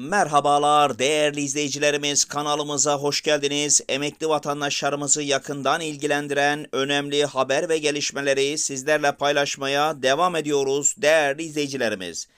Merhabalar değerli izleyicilerimiz kanalımıza hoş geldiniz. Emekli vatandaşlarımızı yakından ilgilendiren önemli haber ve gelişmeleri sizlerle paylaşmaya devam ediyoruz değerli izleyicilerimiz.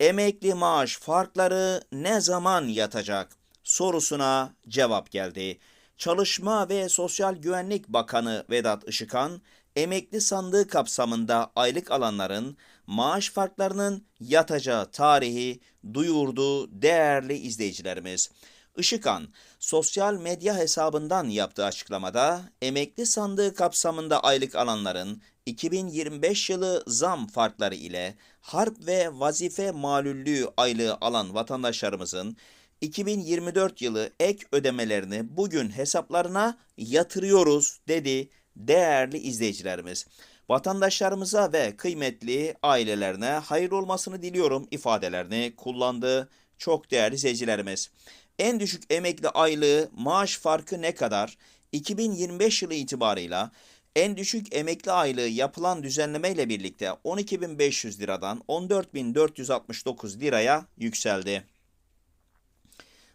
Emekli maaş farkları ne zaman yatacak sorusuna cevap geldi. Çalışma ve Sosyal Güvenlik Bakanı Vedat Işıkhan, emekli sandığı kapsamında aylık alanların maaş farklarının yatacağı tarihi duyurdu değerli izleyicilerimiz. Işıkhan, sosyal medya hesabından yaptığı açıklamada emekli sandığı kapsamında aylık alanların 2025 yılı zam farkları ile harp ve vazife malüllüğü aylığı alan vatandaşlarımızın 2024 yılı ek ödemelerini bugün hesaplarına yatırıyoruz dedi değerli izleyicilerimiz. Vatandaşlarımıza ve kıymetli ailelerine hayırlı olmasını diliyorum ifadelerini kullandı çok değerli izleyicilerimiz. En düşük emekli aylığı maaş farkı ne kadar? 2025 yılı itibarıyla en düşük emekli aylığı yapılan düzenleme ile birlikte 12.500 liradan 14.469 liraya yükseldi.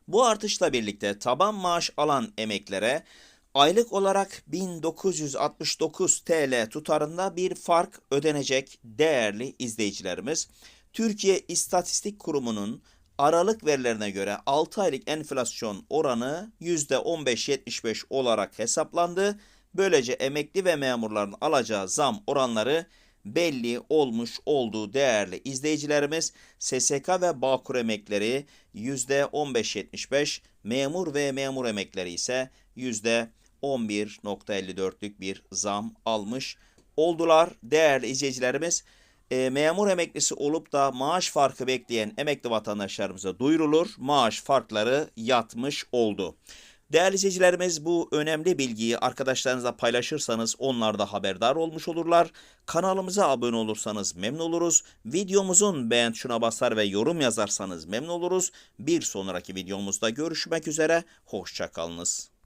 Bu artışla birlikte taban maaş alan emeklere aylık olarak 1969 TL tutarında bir fark ödenecek değerli izleyicilerimiz. Türkiye İstatistik Kurumu'nun Aralık verilerine göre 6 aylık enflasyon oranı %15.75 olarak hesaplandı. Böylece emekli ve memurların alacağı zam oranları belli olmuş olduğu değerli izleyicilerimiz SSK ve Bağkur emekleri %15.75, memur ve memur emekleri ise %11.54'lük bir zam almış oldular değerli izleyicilerimiz. E, memur emeklisi olup da maaş farkı bekleyen emekli vatandaşlarımıza duyurulur. Maaş farkları yatmış oldu. Değerli izleyicilerimiz bu önemli bilgiyi arkadaşlarınızla paylaşırsanız onlar da haberdar olmuş olurlar. Kanalımıza abone olursanız memnun oluruz. Videomuzun beğen tuşuna basar ve yorum yazarsanız memnun oluruz. Bir sonraki videomuzda görüşmek üzere. Hoşçakalınız.